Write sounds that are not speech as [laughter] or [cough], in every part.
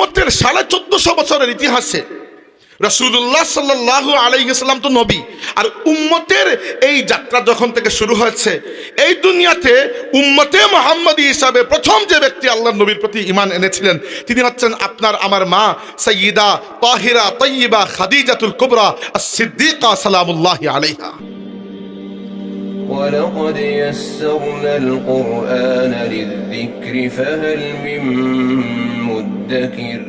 উম্মতের সাড়ে চোদ্দশো বছরের ইতিহাসে রসুল্লাহ সাল্লাহ আলাইসাল্লাম তো নবী। আর উম্মতের এই যাত্রা যখন থেকে শুরু হয়েছে, এই দুনিয়াতে উম্মতে মোহাম্মদী হিসাবে প্রথম যে ব্যক্তি আল্লাহ নবীর প্রতি ইমান এনেছিলেন, তিনি হচ্ছেন আপনার আমার মা সঈদা তাহিরা তৈবা খাদিজাতুল কুবরা সিদ্দিকা সালামুল্লাহ আলাইহা। ولقد يسرنا القرآن للذكر فهل من مدكر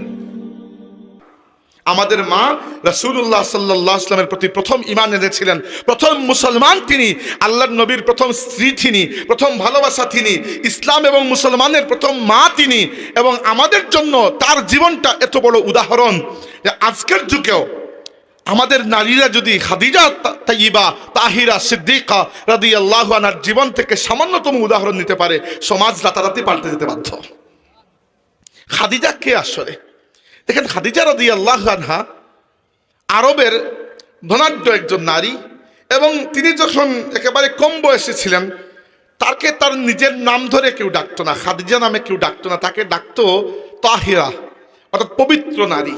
আমাদের মা রসুল্লাহ সাল্লাহ ইসলামের প্রতি প্রথম ইমান এনেছিলেন প্রথম মুসলমান তিনি আল্লাহর নবীর প্রথম স্ত্রী তিনি প্রথম ভালোবাসা তিনি ইসলাম এবং মুসলমানের প্রথম মা তিনি এবং আমাদের জন্য তার জীবনটা এত বড় উদাহরণ যে আজকের যুগেও আমাদের নারীরা যদি খাদিজা তাইবা তাহিরা, সিদ্দিকা রাদি আল্লাহ আনার জীবন থেকে সামান্যতম উদাহরণ নিতে পারে, সমাজ রাতারাতি পাল্টে যেতে বাধ্য। খাদিজা কে আসলে? দেখেন, খাদিজা রদি আল্লাহ আনহা আরবের ধনাঢ্য একজন নারী এবং তিনি যখন একেবারে কম বয়সে ছিলেন, তাকে তার নিজের নাম ধরে কেউ ডাকতো না, খাদিজা নামে কেউ ডাকতো না, তাকে ডাকতো তাহিরা, অর্থাৎ পবিত্র নারী।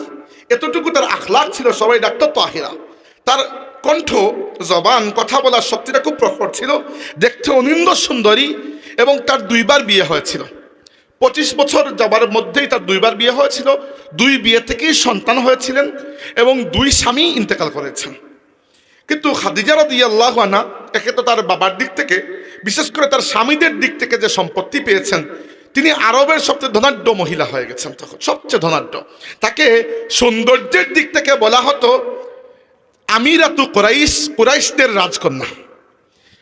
এতটুকু তার আখলাক ছিল, সবাই ডাকতো তাহিরা। তার কণ্ঠ, জবান, কথা বলার শক্তিটা খুব প্রখর ছিল দেখতে অনিন্দ সুন্দরী এবং তার দুইবার বিয়ে হয়েছিল। পঁচিশ বছর যাবার মধ্যেই তার দুইবার বিয়ে হয়েছিল, দুই বিয়ে থেকেই সন্তান হয়েছিলেন এবং দুই স্বামী ইন্তেকাল করেছেন। কিন্তু খাদিজা রাদি আল্লাহ আনা একে তো তার বাবার দিক থেকে, বিশেষ করে তার স্বামীদের দিক থেকে যে সম্পত্তি পেয়েছেন তিনি আরবের সবচেয়ে ধনাঢ্য মহিলা হয়ে গেছেন তখন, সবচেয়ে ধনাঢ্য। তাকে সৌন্দর্যের দিক থেকে বলা হতো আমিরাতু কোরাইশ, কোরাইশদের রাজকন্যা।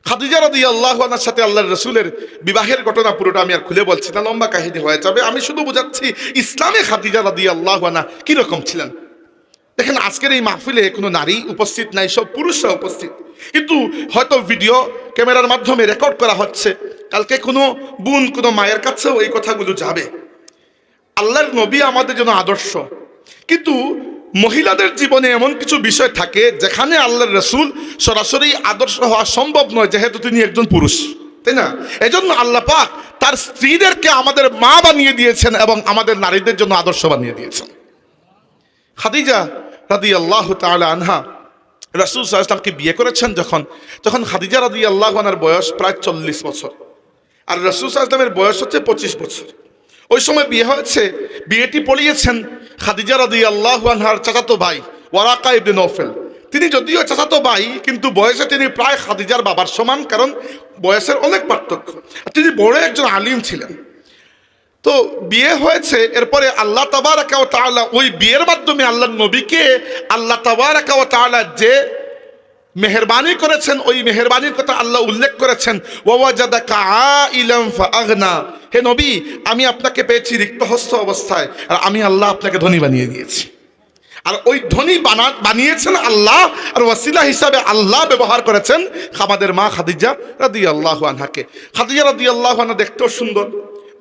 খাদিজা রাদি আল্লাহ আনার সাথে আল্লাহ রসুলের বিবাহের ঘটনা পুরোটা আমি আর খুলে বলছি না, লম্বা কাহিনী হয়ে যাবে। আমি শুধু বোঝাচ্ছি, ইসলামে খাদিজা রাদি আল্লাহ আনা কীরকম ছিলেন? দেখেন, আজকের এই মাহফিলে কোনো নারী উপস্থিত নাই, সব পুরুষরা উপস্থিত। কিন্তু হয়তো ভিডিও, ক্যামেরার মাধ্যমে রেকর্ড করা হচ্ছে। কালকে কোনো বোন, কোনো মায়ের কাছেও এই কথাগুলো যাবে। আল্লাহর নবী আমাদের জন্য আদর্শ। কিন্তু মহিলাদের জীবনে এমন কিছু বিষয় থাকে, যেখানে আল্লাহর রসুল সরাসরি আদর্শ হওয়া সম্ভব নয়, যেহেতু তিনি একজন পুরুষ, তাই না? এজন্য আল্লাহ পাক তার স্ত্রীদেরকে আমাদের মা বানিয়ে দিয়েছেন এবং আমাদের নারীদের জন্য আদর্শ বানিয়ে দিয়েছেন। খাদিজা রাদি আল্লাহ তাআলা আনহা রাসুল সাল্লামকে বিয়ে করেছেন যখন তখন খাদিজা রাদি আল্লাহ আনার বয়স প্রায় চল্লিশ বছর। আর রসুল সাল্লামের বয়স হচ্ছে পঁচিশ বছর। ওই সময় বিয়ে হয়েছে, বিয়েটি পড়িয়েছেন খাদিজা রাদি আল্লাহ আনহার চাচাতো ভাই ওয়ারাকা ইবনে নৌফেল তিনি যদিও চাচাতো ভাই, কিন্তু বয়সে তিনি প্রায় খাদিজার বাবার সমান, কারণ বয়সের অনেক পার্থক্য। তিনি বড় একজন আলিম ছিলেন। তো বিয়ে হয়েছে, এরপরে আল্লাহ তাআলা ওই বিয়ের মাধ্যমে আল্লাহ নবীকে আল্লাহ তাআলা যে মেহরবানি করেছেন, ওই মেহরবানির কথা আল্লাহ উল্লেখ করেছেন ফাগনা হে নবী, আমি আপনাকে পেয়েছি রিক্তহস্ত অবস্থায়, আর আমি আল্লাহ আপনাকে ধনী বানিয়ে দিয়েছি। আর ওই ধনী বানা, বানিয়েছেন আল্লাহ, আর ওয়াসিলা হিসাবে আল্লাহ ব্যবহার করেছেন আমাদের মা খাদিজা রাদি আল্লাহ আনহাকে। খাদিজা রাদি আল্লাহ দেখতেও সুন্দর,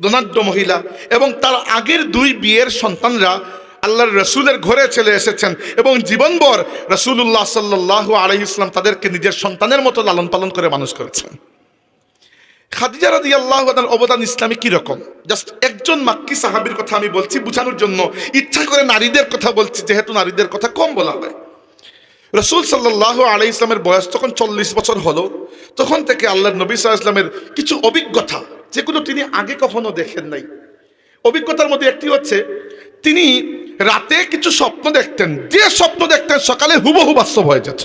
ধনাঢ্য মহিলা, এবং তার আগের দুই বিয়ের সন্তানরা আল্লাহর রসুলের ঘরে চলে এসেছেন এবং জীবনভর রসুল্লাহ সাল্লাহ আলহ ইসলাম তাদেরকে নিজের সন্তানের মতো লালন পালন করে মানুষ করেছেন। খাদিজা রাদি আল্লাহ অবদান ইসলামে কীরকম জাস্ট একজন মাক্কি সাহাবির কথা আমি বলছি, বোঝানোর জন্য ইচ্ছা করে নারীদের কথা বলছি, যেহেতু নারীদের কথা কম বলা হয়। রসুল সাল্লাহ আলাই ইসলামের বয়স যখন চল্লিশ বছর হলো, তখন থেকে আল্লাহ নবী সাল্লাহ ইসলামের কিছু অভিজ্ঞতা, যেগুলো তিনি আগে কখনো দেখেন নাই। অভিজ্ঞতার মধ্যে একটি হচ্ছে, তিনি রাতে কিছু স্বপ্ন দেখতেন, যে স্বপ্ন দেখতেন সকালে হুবহু বাস্তব হয়ে যেত।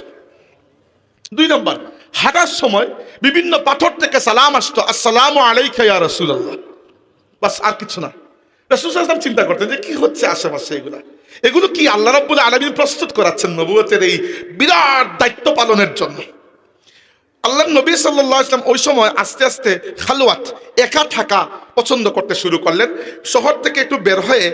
দুই নম্বর, হাঁটার সময় বিভিন্ন পাথর থেকে সালাম আসতো, আসসালামু আলাইকা ইয়া রাসূলুল্লাহ। বাস, আর কিছু না। রাসূল সাল্লাল্লাহু চিন্তা করতেন যে, কি হচ্ছে আশেপাশে এগুলা? এগুলো কি আল্লাহ রাব্বুল আলামিন প্রস্তুত করাচ্ছেন নবুয়তের এই বিরাট দায়িত্ব পালনের জন্য? আল্লাহ নবী সাল্লাহ ইসলাম ওই সময় আস্তে আস্তে খালোয়াত একা থাকা পছন্দ করতে শুরু করলেন। শহর থেকে একটু বের হয়ে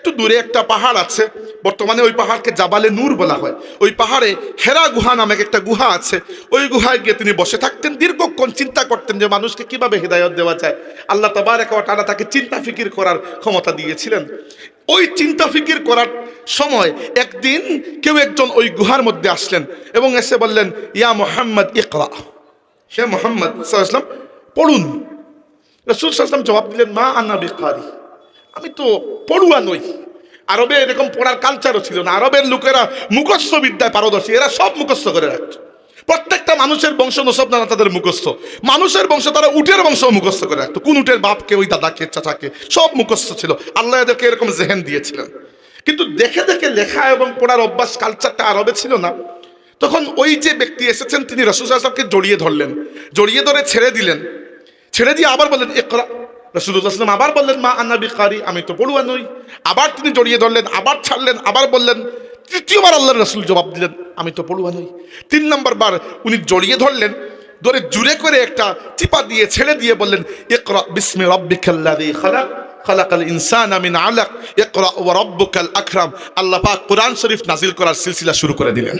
একটু দূরে একটা পাহাড় আছে, বর্তমানে ওই পাহাড়কে জাবালে নূর বলা হয়। ওই পাহাড়ে হেরা গুহা নামে একটা গুহা আছে। ওই গুহায় গিয়ে তিনি বসে থাকতেন, দীর্ঘক্ষণ চিন্তা করতেন যে মানুষকে কীভাবে হৃদায়ত দেওয়া যায়। আল্লাহ তবার টানা তাকে চিন্তা ফিকির করার ক্ষমতা দিয়েছিলেন। ওই চিন্তা ফিকির করার সময় একদিন কেউ একজন ওই গুহার মধ্যে আসলেন এবং এসে বললেন, ইয়া মোহাম্মদ, ইকরা। হে মোহাম্মদ সাল্লাম পড়ুন। রসুল সাল্লাম জবাব দিলেন, মা আন্না বিকারি আমি তো পড়ুয়া নই। আরবে এরকম পড়ার কালচারও ছিল না। আরবের লোকেরা মুখস্থ বিদ্যায় পারদর্শী। এরা সব মুখস্থ করে রাখত। প্রত্যেকটা মানুষের বংশ নসব না তাদের মুখস্থ। মানুষের বংশ, তারা উটের বংশ মুখস্থ করে রাখতো। কোন উটের বাপকে, ওই দাদাকে, চাচাকে, সব মুখস্থ ছিল। আল্লাহ এদেরকে এরকম জেহেন দিয়েছিলেন। কিন্তু দেখে দেখে লেখা এবং পড়ার অভ্যাস কালচারটা আরবে ছিল না। তখন ওই যে ব্যক্তি এসেছেন, তিনি রসুল সাহেবকে জড়িয়ে ধরলেন। জড়িয়ে ধরে ছেড়ে দিলেন। ছেড়ে দিয়ে আবার বললেন একরা রসুল্লাহ সাল্লাম আবার বললেন, মা আন্নাবি কারি আমি তো পড়ুয়া নই। আবার তিনি জড়িয়ে ধরলেন, আবার ছাড়লেন, আবার বললেন। তৃতীয়বার আল্লাহ রসুল জবাব দিলেন, আমি তো পড়ুয়া নই। তিন নম্বর বার উনি জড়িয়ে ধরলেন, ধরে জুড়ে করে একটা চিপা দিয়ে ছেড়ে দিয়ে বললেন, ইকরা বিস্মি রব্বিকাল্লাযী খালাক, খালাকাল ইনসানা মিন আলাক ওয়া রাব্বুকাল আকরাম। আল্লাহ পাক কোরআন শরীফ নাজিল করার সিলসিলা শুরু করে দিলেন।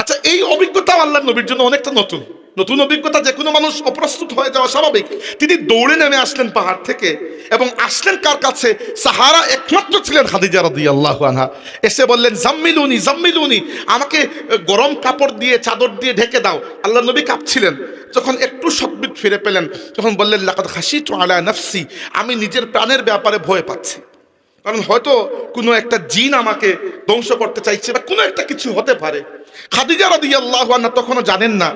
আচ্ছা এই অভিজ্ঞতাও আল্লাহ নবীর জন্য অনেকটা নতুন। নতুন অভিজ্ঞতা যে কোনো মানুষ অপ্রস্তুত হয়ে যাওয়া স্বাভাবিক। তিনি দৌড়ে নেমে আসলেন পাহাড় থেকে এবং আসলেন কার কাছে? সাহারা একমাত্র ছিলেন খাদিজা রাদি আল্লাহ আনহা। এসে বললেন, জাম্মিলুনি জাম্মিলুনি, আমাকে গরম কাপড় দিয়ে, চাদর দিয়ে ঢেকে দাও। আল্লাহ নবী কাঁপছিলেন। যখন একটু সদ্বিত ফিরে পেলেন, তখন বললেন লাকাত হাসি তো আলা নফসি, আমি নিজের প্রাণের ব্যাপারে ভয় পাচ্ছি। কারণ হয়তো কোনো একটা জিন আমাকে ধ্বংস করতে চাইছে বা কোনো একটা কিছু হতে পারে। খাদিজা রাদি আল্লাহ তখনও জানেন না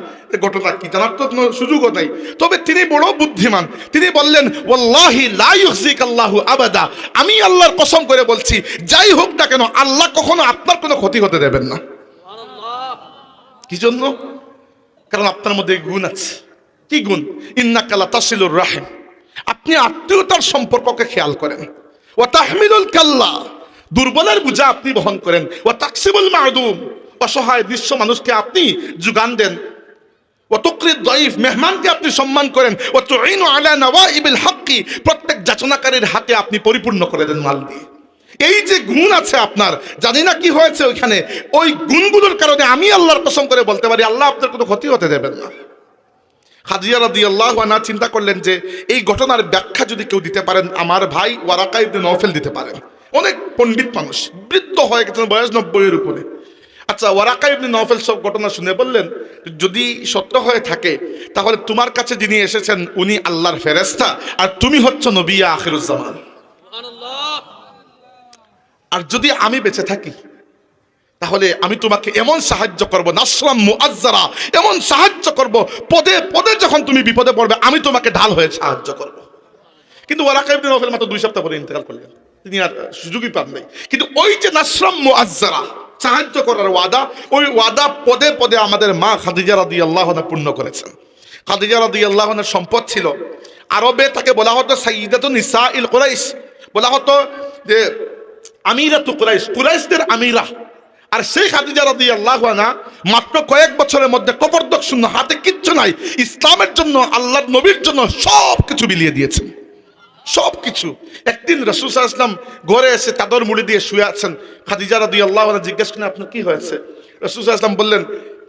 ঘটনা কি, জানার তো কোনো সুযোগও নেই। তবে তিনি বড় বুদ্ধিমান। তিনি বললেন, ওয়াল্লাহি লা ইউহজিক আল্লাহু আবাদা। আমি আল্লাহর কসম করে বলছি, যাই হোক না কেন, আল্লাহ কখনো আপনার কোনো ক্ষতি হতে দেবেন না। কি জন্য? কারণ আপনার মধ্যে গুণ আছে। কি গুণ? ইন্নাকালা তাসিলুর রাহিম। আপনি আত্মীয়তার সম্পর্ককে খেয়াল করেন। ও তাহমিলুল কাল্লা। দুর্বলের বোঝা আপনি বহন করেন। ও তাকসিবুল মাহদুম অসহায় বিশ্ব মানুষকে আপনি যোগান দেন। তকরির মেহমানকে আপনি সম্মান করেন। ও তুইনু আলা নওয়াইবিল হাক্কি, প্রত্যেক যাচনাকারীর হাতে আপনি পরিপূর্ণ করে দেন মাল দিয়ে। এই যে গুণ আছে আপনার, জানি না কি হয়েছে ওইখানে, ওই গুণগুলোর কারণে আমি আল্লাহর কসম করে বলতে পারি, আল্লাহ আপনার কোনো ক্ষতি হতে দেবেন না। খাদিজা রাদি আল্লাহ আনা চিন্তা করলেন যে, এই ঘটনার ব্যাখ্যা যদি কেউ দিতে পারেন, আমার ভাই ওয়ারাকা ইবনে নফেল দিতে পারেন। অনেক পণ্ডিত মানুষ, বৃদ্ধ হয়ে গেছেন বয়স নব্বইয়ের উপরে। আচ্ছা ওয়ারাকা ইবনে নফেল সব ঘটনা শুনে বললেন যদি সত্য হয়ে থাকে তাহলে তোমার কাছে যিনি এসেছেন উনি আল্লাহর ফেরেস্তা আর তুমি হচ্ছ নবিয়া আখিরুজ্জামান আর যদি আমি বেঁচে থাকি তাহলে আমি তোমাকে এমন সাহায্য করব নাসরাম মুআজ্জারা এমন সাহায্য করব পদে পদে যখন তুমি বিপদে পড়বে আমি তোমাকে ঢাল হয়ে সাহায্য করব। কিন্তু ওয়ারাকা ইবনে নফেল মাত্র দুই সপ্তাহ পরে ইন্তেকাল করলেন। তিনি আর সুযোগই পান নাই। কিন্তু ওই যে নাসরাম মুআজ্জারা সাহায্য করার ওয়াদা, ওই ওয়াদা পদে পদে আমাদের মা খাদিজা রাদিয়াল্লাহু আনহা পূর্ণ করেছেন। খাদিজা রাদিয়াল্লাহু আনহার সম্পদ ছিল। আরবে তাকে বলা হতো সাইয়্যিদাতুন নিসাইল কুরাইশ। বলা হতো যে আমিরা তু কুরাইশ, কুরাইশদের আমিরা। আর সেই খাদিজা রাদি আল্লাহ মাত্র কয়েক বছরের মধ্যে কপরদক শূন্য হাতে কিচ্ছু নাই, ইসলামের জন্য, আল্লাহর নবীর জন্য সব কিছু বিলিয়ে দিয়েছেন। সব কিছু একদিন রসুল ইসলাম ঘরে এসে চাদর মুড়ি দিয়ে শুয়ে আছেন। খাদিজা রাদি আল্লাহ জিজ্ঞেস করেন, আপনার কি হয়েছে? রসুল ইসলাম বললেন,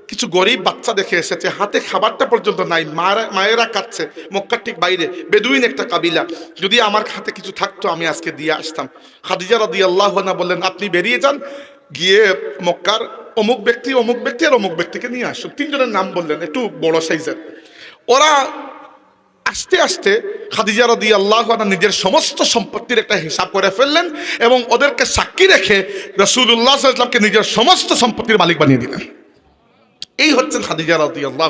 কিছু গরিব বাচ্চা দেখে এসেছে, হাতে খাবারটা পর্যন্ত নাই মায়েরা মায়েরা কাচ্ছে মক্কার ঠিক বাইরে, বেদুইন একটা কাবিলা। যদি আমার হাতে কিছু থাকতো, আমি আজকে দিয়ে আসতাম। খাদিজা রাদি আল্লাহ বললেন, আপনি বেরিয়ে যান, গিয়ে মক্কার অমুক ব্যক্তি অমুক ব্যক্তি আর অমুক ব্যক্তিকে নিয়ে আসুন। তিনজনের নাম বললেন, একটু বড় সাইজের। ওরা আস্তে আস্তে খাদিজা রদি আল্লাহ নিজের সমস্ত সম্পত্তির একটা হিসাব করে ফেললেন এবং ওদেরকে সাক্ষী রেখে রসুল্লাহ ইসলামকে নিজের সমস্ত সম্পত্তির মালিক বানিয়ে দিলেন। এই হচ্ছেন খাদিজা রাদি আল্লাহ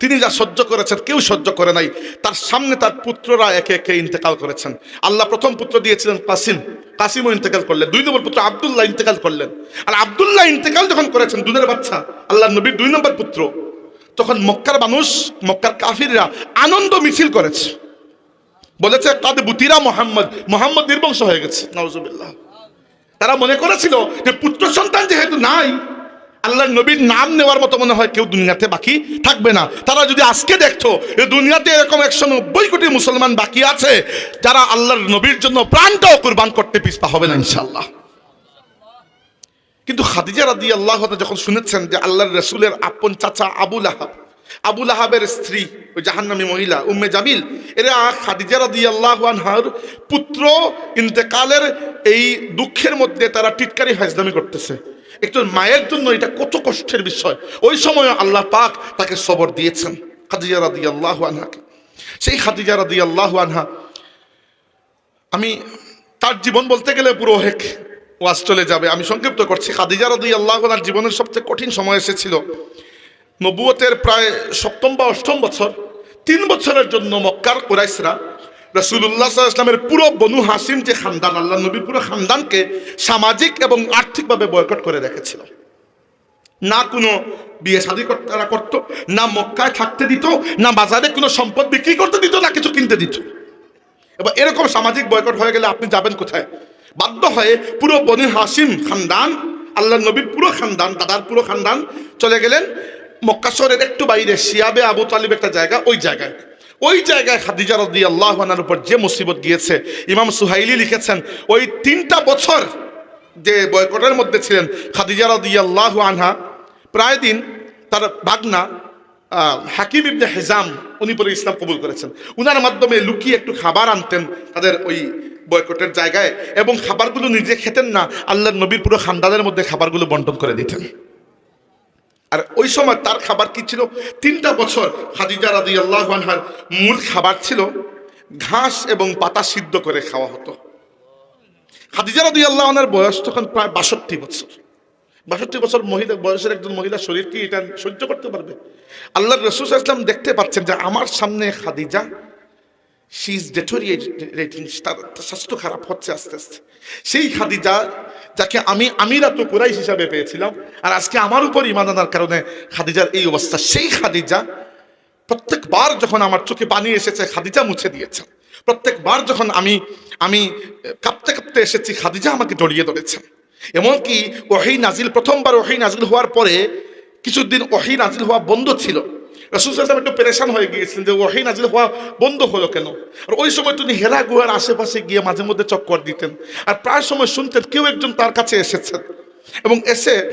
তিনি যা সহ্য করেছেন, কেউ সহ্য করে নাই। তার সামনে তার পুত্ররা একে একে ইন্তেকাল করেছেন। আল্লাহ প্রথম পুত্র দিয়েছিলেন কাসিম। কাসিমও ইন্তেকাল করলেন। দুই নম্বর পুত্র আবদুল্লাহ ইন্তেকাল করলেন। আর আবদুল্লাহ ইন্তেকাল যখন করেছেন, দুধের বাচ্চা আল্লাহ নবীর দুই নম্বর পুত্র, তখন মক্কার মানুষ, মক্কার কাফিররা আনন্দ মিছিল করেছে। বলেছে কাদ বুতিরা মোহাম্মদ। মোহাম্মদ নির্বংশ হয়ে গেছে। নওজুবিল্লাহ তারা মনে করেছিল যে পুত্র সন্তান যেহেতু নাই আল্লাহ নবীর নাম নেওয়ার মতো মনে হয় কেউ দুনিয়াতে বাকি থাকবে না। তারা যদি আজকে দেখতো দুনিয়াতে এরকম একশো নব্বই কোটি মুসলমান বাকি আছে যারা আল্লাহর নবীর জন্য প্রাণটাও কোরবান করতে পিছপা হবে না ইনশাল্লাহ কিন্তু খাদিজা রাদি আল্লাহ যখন শুনেছেন যে আল্লাহর রসুলের আপন চাচা আবুল আহাব আবুল আহাবের স্ত্রী, ওই জাহান্নামী মহিলা, উম্মে জামিল, এরা খাদিজা রাদি আল্লাহ আনহার পুত্র ইন্তেকালের এই দুঃখের মধ্যে তারা টিটকারি হাজদামি করতেছে। একটু মায়ের জন্য এটা কত কষ্টের বিষয়। ওই সময় আল্লাহ পাক তাকে সবর দিয়েছেন খাদিজা রাদি আল্লাহ আনহাকে। সেই খাদিজা রাদি আল্লাহ আনহা, আমি তার জীবন বলতে গেলে পুরো হেক ওয়াজ চলে যাবে। আমি সংক্ষিপ্ত করছি। খাদিজা রদি আল্লাহ জীবনের সবচেয়ে কঠিন সময় এসেছিল। নবুয়তের প্রায় সপ্তম বা অষ্টম বছর, তিন বছরের জন্য মক্কার কোরাইশরা রসুল্লাহ ইসলামের পুরো বনু হাসিম যে খানদান আল্লাহ নবীর পুরো খানদানকে সামাজিক এবং আর্থিকভাবে বয়কট করে রেখেছিল। না কোনো বিয়ে শাদী তারা করতো, না মক্কায় থাকতে দিত, না বাজারে কোনো সম্পদ বিক্রি করতে দিত, না কিছু কিনতে দিত। এবার এরকম সামাজিক বয়কট হয়ে গেলে আপনি যাবেন কোথায়? বাধ্য হয়ে পুরো বনি হাসিম খানদান আল্লাহ নবীর পুরো খানদান, দাদার পুরো খানদান চলে গেলেন। মক্কা শহরের একটু বাইরে, শিয়াবে আবু তালিব একটা জায়গা, ওই জায়গায়। ওই জায়গায় খাদিজা রদি আল্লাহর উপর যে মুসিবত গিয়েছে, ইমাম সুহাইলি লিখেছেন, ওই তিনটা বছর যে বয়কটের মধ্যে ছিলেন খাদিজা রদি আল্লাহ আনহা, প্রায় দিন তার বাগনা হাকিম ইবনে হেজাম, উনি পরে ইসলাম কবুল করেছেন। উনার মাধ্যমে লুকিয়ে একটু খাবার আনতেন তাদের ওই বয়কটের জায়গায়, এবং খাবারগুলো নিজে খেতেন না, আল্লাহর নবীর পুরো খানদানের মধ্যে খাবারগুলো বন্টন করে দিতেন। আর ওই সময় তার খাবার কি ছিল? তিনটা বছর খাদিজা রাদি আল্লাহ মূল খাবার ছিল ঘাস এবং পাতা সিদ্ধ করে খাওয়া হতো। খাদিজা রাদি আল্লাহ বয়স তখন প্রায় বাষট্টি বছর। বাষট্টি বছর মহিলা, বয়সের একজন মহিলা শরীর কি এটা সহ্য করতে পারবে? আল্লাহ রসুল ইসলাম দেখতে পাচ্ছেন যে আমার সামনে খাদিজা শি ইজ তার স্বাস্থ্য খারাপ হচ্ছে আস্তে আস্তে। সেই খাদিজা, যাকে আমি আমিরা তো কুরাইশ হিসাবে পেয়েছিলাম, আর আজকে আমার উপর ইমান আনার কারণে খাদিজার এই অবস্থা। সেই খাদিজা প্রত্যেকবার যখন আমার চোখে পানি এসেছে, খাদিজা মুছে দিয়েছেন প্রত্যেকবার যখন আমি আমি কাঁপতে কাঁপতে এসেছি, খাদিজা আমাকে জড়িয়ে ধরেছেন এমনকি ওহি নাজিল, প্রথমবার ওহি নাজিল হওয়ার পরে কিছুদিন ওহি নাজিল হওয়া বন্ধ ছিল। রসুল সাল্লাম একটু পেরেশান হয়ে গিয়েছিলেন যে ওহি নাজিল হওয়া বন্ধ হলো কেন? আর ওই সময় তিনি হেরা গুহার আশেপাশে গিয়ে মাঝে মধ্যে চক্কর দিতেন। আর প্রায় সময় শুনতেন কেউ একজন তার কাছে এসেছেন। এবং এসে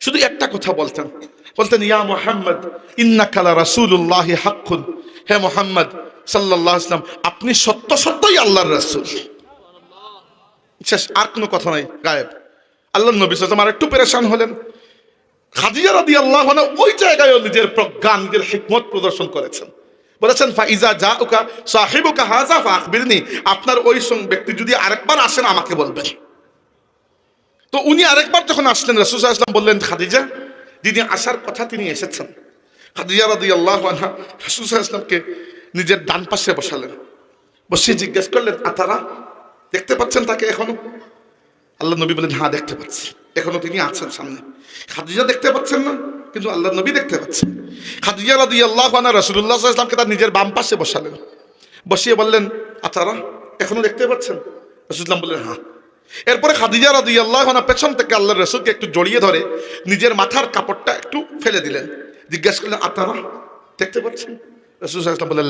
শুধু একটা কথা বলতেন। বলতেন, ইয়া মোহাম্মদ ইন্নাকালা রাসূলুল্লাহ হাক্কুন। হে মোহাম্মদ, সাল্লাল্লাহু আলাইহি আপনি সত্য সত্যই আল্লাহর রাসূল। শেষ, আর কোনো কথা নাই, গায়েব। আল্লাহ নবী সাল্লাম আর একটু পেরেশান হলেন। ওই নিজের নিজের প্রদর্শন করেছেন। বলেছেন, ফাইজা যা উকা সাহিবুকা হাজা আপনার ওই ব্যক্তি যদি আরেকবার আসেন, আমাকে বলবেন। তো উনি আরেকবার যখন আসলেন, রসুল আসলাম বললেন, খাদিজা, যিনি আসার কথা তিনি এসেছেন। খাদিজা রাদি আল্লাহ আনহা নিজের ডান পাশে বসালেন। বসে জিজ্ঞেস করলেন, আতারা, দেখতে পাচ্ছেন তাকে এখনও? আল্লাহ নবী বলেন হ্যাঁ দেখতে পাচ্ছি। এখনও তিনি আছেন সামনে। খাদিজা দেখতে পাচ্ছেন না, কিন্তু আল্লাহ নবী দেখতে পাচ্ছেন। খাদিজা রাদি আল্লাহ আনা রসুল্লাহ ইসলামকে তার নিজের বাম পাশে বসালেন। বসিয়ে বললেন আতারা এখনও দেখতে পাচ্ছেন? রসুল্লাম বললেন হ্যাঁ। এরপরে খাদিজা রাদি আল্লাহ আনা পেছন থেকে আল্লাহ রসুলকে একটু জড়িয়ে ধরে নিজের মাথার কাপড়টা একটু ফেলে দিলেন। জিজ্ঞাসা করলেন আতারা দেখতে পাচ্ছেন? রসুল ইসলাম বললেন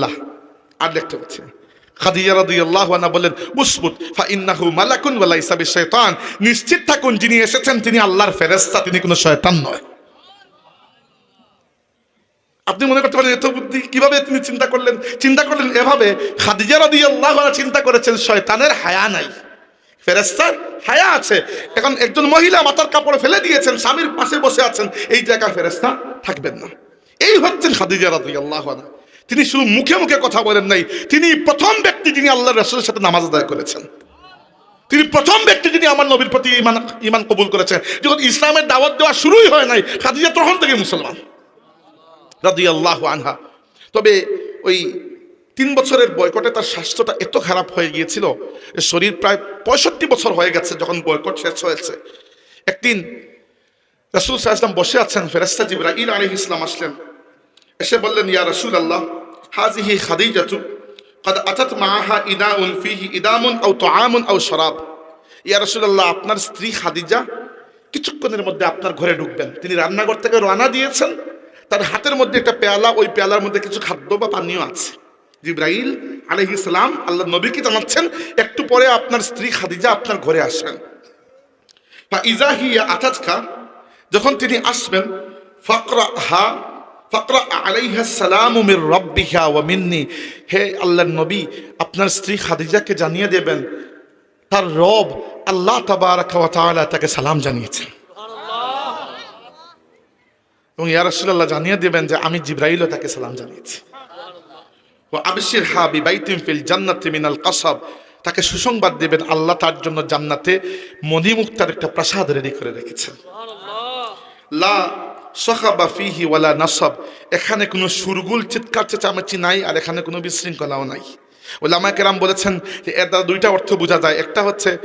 আর দেখতে পাচ্ছি না। খাদিজা রাদিয়াল্লাহু আনহা বললেন মুসবুত ফা ইন্নাহু মালাকুন ওয়া নিশ্চিত থাকুন যিনি এসেছেন, তিনি আল্লাহর ফেরেশতা, তিনি কোনো শয়তান নয়। আপনি মনে করতে পারেন, এত বুদ্ধি কীভাবে তিনি চিন্তা করলেন? চিন্তা করলেন এভাবে, খাদিজা রাদিয়াল্লাহু আনহা চিন্তা করেছেন, শয়তানের হায়া নাই। ফেরেস্তার হায়া আছে। এখন একজন মহিলা মাথার কাপড় ফেলে দিয়েছেন, স্বামীর পাশে বসে আছেন, এই জায়গায় ফেরেস্তা থাকবেন না। এই হচ্ছেন খাদিজা রাদিয়াল্লাহু আনহা। তিনি শুধু মুখে মুখে কথা বলেন নাই, তিনি প্রথম ব্যক্তি যিনি আল্লাহ রসুলের সাথে নামাজ আদায় করেছেন। তিনি প্রথম ব্যক্তি যিনি আমার নবীর প্রতি ইমান ইমান কবুল করেছেন। যখন ইসলামের দাওয়াত দেওয়া শুরুই হয় নাই, খাদিজা তখন থেকে মুসলমান। রাদি আল্লাহ আনহা। তবে ওই তিন বছরের বয়কটে তার স্বাস্থ্যটা এত খারাপ হয়ে গিয়েছিল শরীর প্রায় পঁয়ষট্টি বছর হয়ে গেছে যখন বয়কট শেষ হয়েছে। একদিন রাসুল সাহা ইসলাম বসে আছেন ফেরেস্তা জিব্রাইল আলী ইসলাম আসলেন। এসে বললেন, ইয়া রসুল আল্লাহ হাজিহি খাদিজাতু قد أتت معها إداء فيه إدام أو طعام أو شراب ইয়া রাসূলুল্লাহ আপনার স্ত্রী খাদিজা কিছুক্ষণের মধ্যে আপনার ঘরে ঢুকবেন তিনি রান্নাঘর থেকে রানা দিয়েছেন তার হাতের মধ্যে একটা পেয়ালা ওই পেয়ালার মধ্যে কিছু খাদ্য বা পানীয় আছে জিব্রাইল আলাইহিস সালাম আল্লাহ নবীকে জানাচ্ছেন একটু পরে আপনার স্ত্রী খাদিজা আপনার ঘরে আসবেন ফা ইজা হিয়া আতাতকা যখন তিনি আসবেন ফাকরা হা ফাকরা আলাইহা সালামু মির রাব্বিহা ওয়া মিন্নি। হে আল্লাহর নবী, আপনার স্ত্রী খাদিজাকে জানিয়ে দেবেন, তার রব আল্লাহ তাবারাকা ওয়া তাকে সালাম জানিয়েছেন। এবং ইয়া রাসূলুল্লাহ জানিয়ে দেবেন যে আমি জিব্রাইলও তাকে সালাম জানিয়েছি। ও আবশির হা বিবাইতিম ফিল জান্নাতি মিনাল কাসাব। তাকে সুসংবাদ দেবেন, আল্লাহ তার জন্য জান্নাতে মণিমুক্তার একটা প্রাসাদ রেডি করে রেখেছেন। লা ফিহি ওয়ালা নাসব। এখানে কোনো সুরগুল, চিৎকার, চেঁচামেচি নাই আর এখানে কোনো বিশৃঙ্খলাও নাই। ওলামা কেরাম বলেছেন যে দ্বারা দুইটা অর্থ বোঝা যায়। একটা হচ্ছে,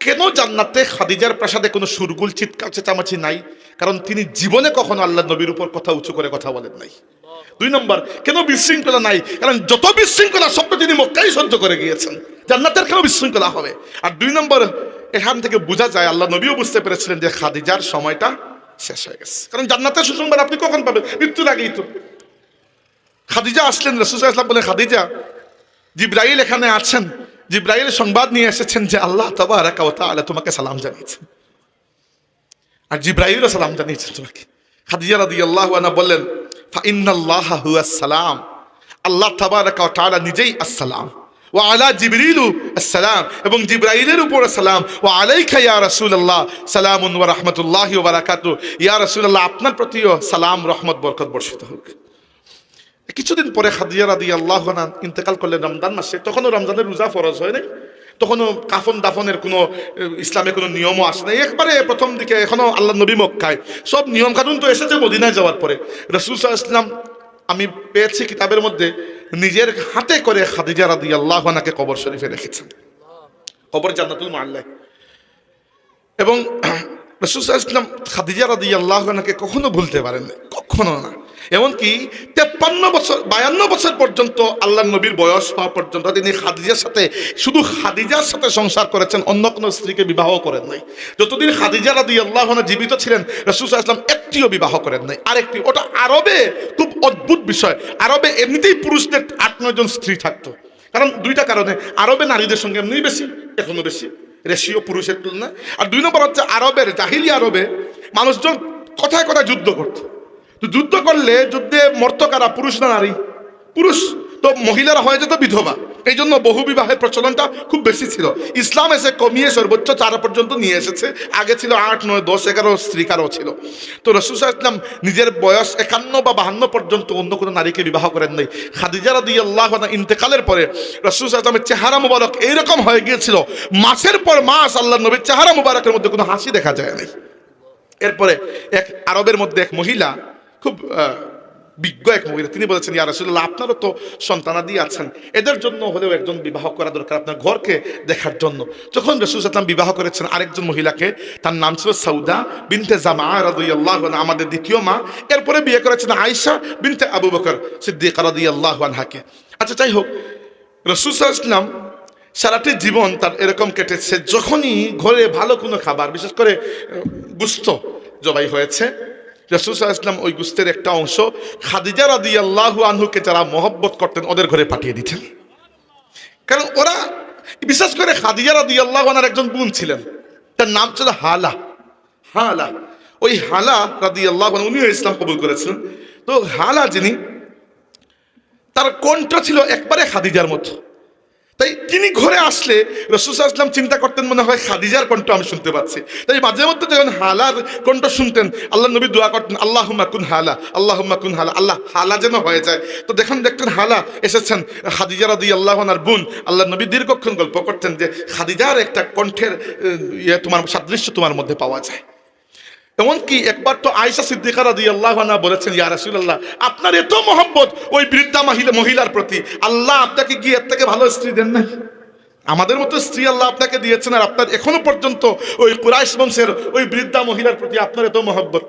কেন জান্নাতে খাদিজার প্রাসাদে কোনো সুরগুল, চিৎকার, চেঁচামেচি নাই? কারণ তিনি জীবনে কখনো আল্লাহ নবীর উপর কথা উঁচু করে কথা বলেন নাই। দুই নম্বর, কেন বিশৃঙ্খলা নাই? কারণ যত বিশৃঙ্খলা সব তিনি মক্কাই সহ্য করে গিয়েছেন। জান্নাতের কেন বিশৃঙ্খলা হবে? আর দুই নম্বর, এখান থেকে বোঝা যায়, আল্লাহ নবীও বুঝতে পেরেছিলেন যে খাদিজার সময়টা শেষ হয়ে গেছে। কারণ জান্নাতের সুসংবাদ আপনি কখন পাবেন? মৃত্যুর আগেই তো। খাদিজা আসলেন ইসলাম বলে খাদিজা, জিব্রাইল এখানে আছেন। জিব্রাইল সংবাদ নিয়ে এসেছেন যে আল্লাহ তাআলা তোমাকে সালাম জানিয়েছেন। আর জিব্রাইলও সালাম জানিয়েছেন তোমাকে। খাদিজা রাদিয়াল্লাহু আনহা বললেন আল্লাহ তাআলা নিজেই আসসালাম। ওয়া আলা জিবরিলু আসসালাম। এবং জিব্রাইলের উপর সালাম ওয়া আলাইকা ইয়া রাসূলুল্লাহ, সালামুন ওয়া রাহমাতুল্লাহি ওয়া বারাকাতু। ইয়া রাসূলুল্লাহ, আপনার প্রতিও সালাম, রহমত, বরকত বর্ষিত হোক। কিছুদিন পরে খাদিজা রাদি আল্লাহ ইন্তেকাল করলেন রমজান মাসে। তখনও রমজানের রোজা ফরজ হয় নাই। তখনও কাফন দাফনের কোনো ইসলামে কোনো নিয়মও আসে নাই। একবারে প্রথম দিকে এখনও আল্লাহ নবী মক্কায়। সব নিয়ম কানুন তো এসেছে মদিনায় যাওয়ার পরে। রসুল ইসলাম আমি পেয়েছি কিতাবের মধ্যে নিজের হাতে করে খাদিজা রাদি আল্লাহ কবর শরীফে রেখেছেন। কবর জান্নাতুল মাল্লাহ এবং [clears throat] রসুল ইসলাম খাদিজা রাদি আল্লাহকে কখনো ভুলতে পারেন কখনো না। এমনকি তেপ্পান্ন বছর, বায়ান্ন বছর পর্যন্ত আল্লাহ নবীর বয়স হওয়া পর্যন্ত তিনি খাদিজার সাথে, শুধু খাদিজার সাথে সংসার করেছেন, অন্য কোনো স্ত্রীকে বিবাহ করেন নাই। যতদিন খাদিজা রাদি আল্লাহ জীবিত ছিলেন, রসুল ইসলাম একটিও বিবাহ করেন নাই। আরেকটি, ওটা আরবে খুব অদ্ভুত বিষয়। আরবে এমনিতেই পুরুষদের আট, নয় জন স্ত্রী থাকতো। কারণ দুইটা কারণে, আরবে নারীদের সঙ্গে এমনি বেশি, এখনও বেশি। রেশিও পুরুষের তুলনায়। আর দুই নম্বর হচ্ছে, আরবের, জাহিলি আরবে মানুষজন কথায় কথায় যুদ্ধ করত। তো যুদ্ধ করলে যুদ্ধে মর্ত কারা পুরুষ না নারী? পুরুষ। তো মহিলারা হয়ে যেত বিধবা। এই জন্য বহু বিবাহের প্রচলনটা খুব বেশি ছিল। ইসলাম এসে কমিয়ে সর্বোচ্চ চার পর্যন্ত নিয়ে এসেছে। আগে ছিল আট, নয়, দশ, এগারো স্ত্রী কারও ছিল। তো রসুল ইসলাম নিজের বয়স একান্ন বা বাহান্ন পর্যন্ত অন্য কোনো নারীকে বিবাহ করেন নাই। খাদিজা রাদি আল্লাহ ইন্তেকালের পরে রসুল ইসলামের চেহারা মুবারক এইরকম হয়ে গিয়েছিল। মাসের পর মাস আল্লাহ নবীর চেহারা মুবারকের মধ্যে কোনো হাসি দেখা যায় নাই। এরপরে এক আরবের মধ্যে এক মহিলা খুব বিজ্ঞ এক মহিলা। তিনি বলেছেন, ইয়া রাসূলুল্লাহ, আপনারও তো সন্তানাদি আছেন। এদের জন্য হলেও একজন বিবাহ করা দরকার আপনার ঘরকে দেখার জন্য। যখন রসুল সাল্লাম বিবাহ করেছেন আরেকজন মহিলাকে, তার নাম ছিল সৌদা বিনতে জামা রাদিয়াল্লাহু আনহা, আমাদের দ্বিতীয় মা। এরপরে বিয়ে করেছেন আয়সা বিনতে আবু বকর সিদ্দিকা রাদিয়াল্লাহু আনহাকে। আচ্ছা যাই হোক, রসুল সাল্লাম সারাটি জীবন তার এরকম কেটেছে, যখনই ঘরে ভালো কোনো খাবার, বিশেষ করে গুস্ত জবাই হয়েছে রসুল ইসলাম ওই গুস্তের একটা অংশ খাদিজা রাদি আল্লাহ আনহুকে যারা মহব্বত করতেন, ওদের ঘরে পাঠিয়ে দিতেন। কারণ ওরা, বিশেষ করে খাদিজা রাদি আল্লাহ আনার একজন বোন ছিলেন। তার নাম ছিল হালা। হালা। ওই হালা রাদি আল্লাহ উনিও ইসলাম কবুল করেছিলেন। তো হালা যিনি, তার কণ্ঠ ছিল একবারে খাদিজার মতো। তাই তিনি ঘরে আসলে রসুল আসলাম চিন্তা করতেন মনে হয় খাদিজার কণ্ঠ আমি শুনতে পাচ্ছি। তাই মাঝে মধ্যে যখন হালার কণ্ঠ শুনতেন, আল্লাহ নবী দোয়া করতেন আল্লাহ কুন হালা আল্লাহ কুন হালা। আল্লাহ হালা যেন হয়ে যায়। তো দেখুন, দেখতেন হালা এসেছেন খাদিজা রাদি আল্লাহ আর বোন। আল্লাহ নবী দীর্ঘক্ষণ গল্প করতেন যে, খাদিজার একটা কণ্ঠের ইয়ে তোমার, সাদৃশ্য তোমার মধ্যে পাওয়া যায়। এমনকি একবার তো আয়সা সিদ্দিকা রাদি আল্লাহ বলেছেন, ইয়া রাসূলুল্লাহ, আপনার এত মহব্বত ওই বৃদ্ধা মহিলা মহিলার প্রতি। আল্লাহ আপনাকে কি এর থেকে ভালো স্ত্রী দেন না আমাদের মতো স্ত্রী আল্লাহ আপনাকে দিয়েছেন আর আপনার এখনও পর্যন্ত ওই কুরাইশ বংশের ওই বৃদ্ধা মহিলার প্রতি আপনার এত মহব্বত।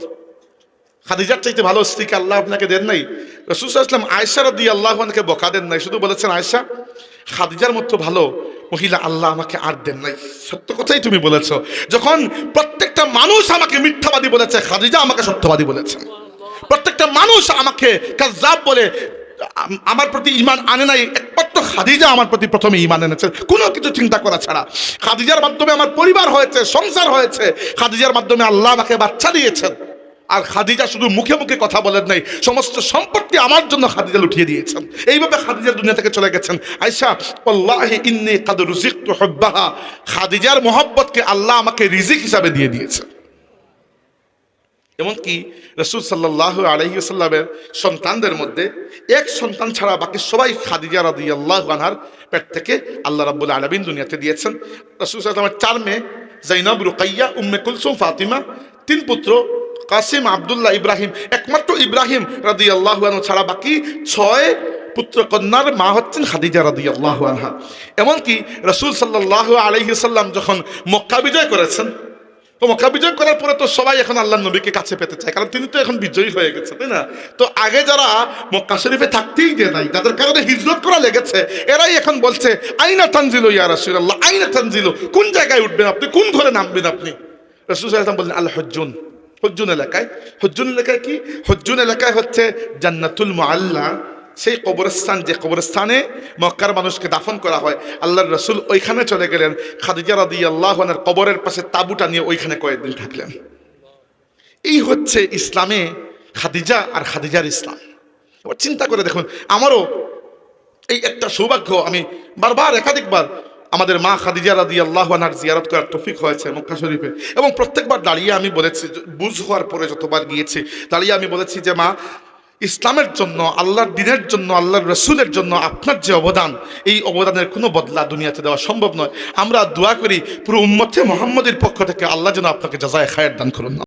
খাদিজার চাইতে ভালো স্ত্রীকে আল্লাহ আপনাকে দেন নাই? রসুল ইসলাম আয়সা রদি আল্লাহ আমাকে বকা দেন নাই। শুধু বলেছেন আয়সা খাদিজার মতো ভালো মহিলা আল্লাহ আমাকে আর দেন নাই। সত্য কথাই তুমি বলেছ। যখন প্রত্যেকটা মানুষ আমাকে মিথ্যাবাদী বলেছে, খাদিজা আমাকে সত্যবাদী বলেছে। প্রত্যেকটা মানুষ আমাকে কাজাব বলে আমার প্রতি ইমান আনে নাই, একমাত্র খাদিজা আমার প্রতি প্রথমে ইমান এনেছে। কোনো কিছু চিন্তা করা ছাড়া। খাদিজার মাধ্যমে আমার পরিবার হয়েছে, সংসার হয়েছে। খাদিজার মাধ্যমে আল্লাহ আমাকে বাচ্চা দিয়েছেন। আর খাদিজা শুধু মুখে মুখে কথা বলেন নাই, সমস্ত সম্পত্তি আমার জন্য খাদিজা লুঠিয়ে দিয়েছেন। এইভাবে খাদিজা দুনিয়া থেকে চলে গেছেন। আয়সা আল্লাহি ইন্নি কাদ রুজিকতু হুব্বাহা। খাদিজার মোহব্বতকে আল্লাহ আমাকে রিজিক হিসাবে দিয়ে দিয়েছেন। এমনকি রসুল সাল্লাহ আলহিসাল্লামের সন্তানদের মধ্যে এক সন্তান ছাড়া বাকি সবাই খাদিজা রাদি আল্লাহ আনহার পেট থেকে আল্লাহ রাবুল আলমিন দুনিয়াতে দিয়েছেন। রসুল সাল্লামের চার মেয়ে জাইনব রুকাইয়া, উম্মে কুলসুম, ফাতিমা, তিন পুত্র কাসিম আবদুল্লাহ ইব্রাহিম, একমাত্র ইব্রাহিম রাদি আল্লাহ ছাড়া বাকি ছয় পুত্র কন্যার মা হচ্ছেন খাদিজা রাদি আল্লাহ আনহা। এমনকি রসুল সাল্লাহ আলহিসাল্লাম যখন মক্কা বিজয় করেছেন, তো মক্কা বিজয় করার পরে তো সবাই এখন আল্লাহ নবীকে কাছে পেতে চায়, কারণ তিনি তো এখন বিজয়ী হয়ে গেছে, তাই না? তো আগে যারা মক্কা শরীফে থাকতেই যে নাই, যাদের কারণে হিজরত করা লেগেছে, এরাই এখন বলছে, আইনা তানজিল ইয়া রাসূলুল্লাহ, আইনা তানজিল, কোন জায়গায় উঠবেন আপনি, কোন ঘরে নামবেন আপনি? রসুল সাল্লাম বললেন আল হজ্জুন হজ্জুন এলাকায়। হজ্জুন এলাকায় কি? হজ্জুন এলাকায় হচ্ছে জান্নাতুল মুআল্লা। সেই কবরস্থান, যে কবরস্থানে মক্কার মানুষকে দাফন করা হয়। আল্লাহর রসুল ওইখানে চলে গেলেন। খাদিজা রাদি আল্লাহনের কবরের পাশে তাবুটা নিয়ে ওইখানে কয়েকদিন থাকলেন। এই হচ্ছে ইসলামে খাদিজা আর খাদিজার ইসলাম। চিন্তা করে দেখুন, আমারও এই একটা সৌভাগ্য আমি বারবার, একাধিকবার আমাদের মা খাদিজা রাদি আল্লাহ আনার জিয়ারত করার তফিক হয়েছে মক্কা শরীফে। এবং প্রত্যেকবার দাঁড়িয়ে আমি বলেছি, বুঝ হওয়ার পরে যতবার গিয়েছি, দাঁড়িয়ে আমি বলেছি যে, মা, ইসলামের জন্য, আল্লাহর দিনের জন্য, আল্লাহর রসুলের জন্য আপনার যে অবদান, এই অবদানের কোনো বদলা দুনিয়াতে দেওয়া সম্ভব নয়। আমরা দোয়া করি, পুরো উম্মতে মোহাম্মদের পক্ষ থেকে আল্লাহ যেন আপনাকে যাজায় খায়ের দান করুন।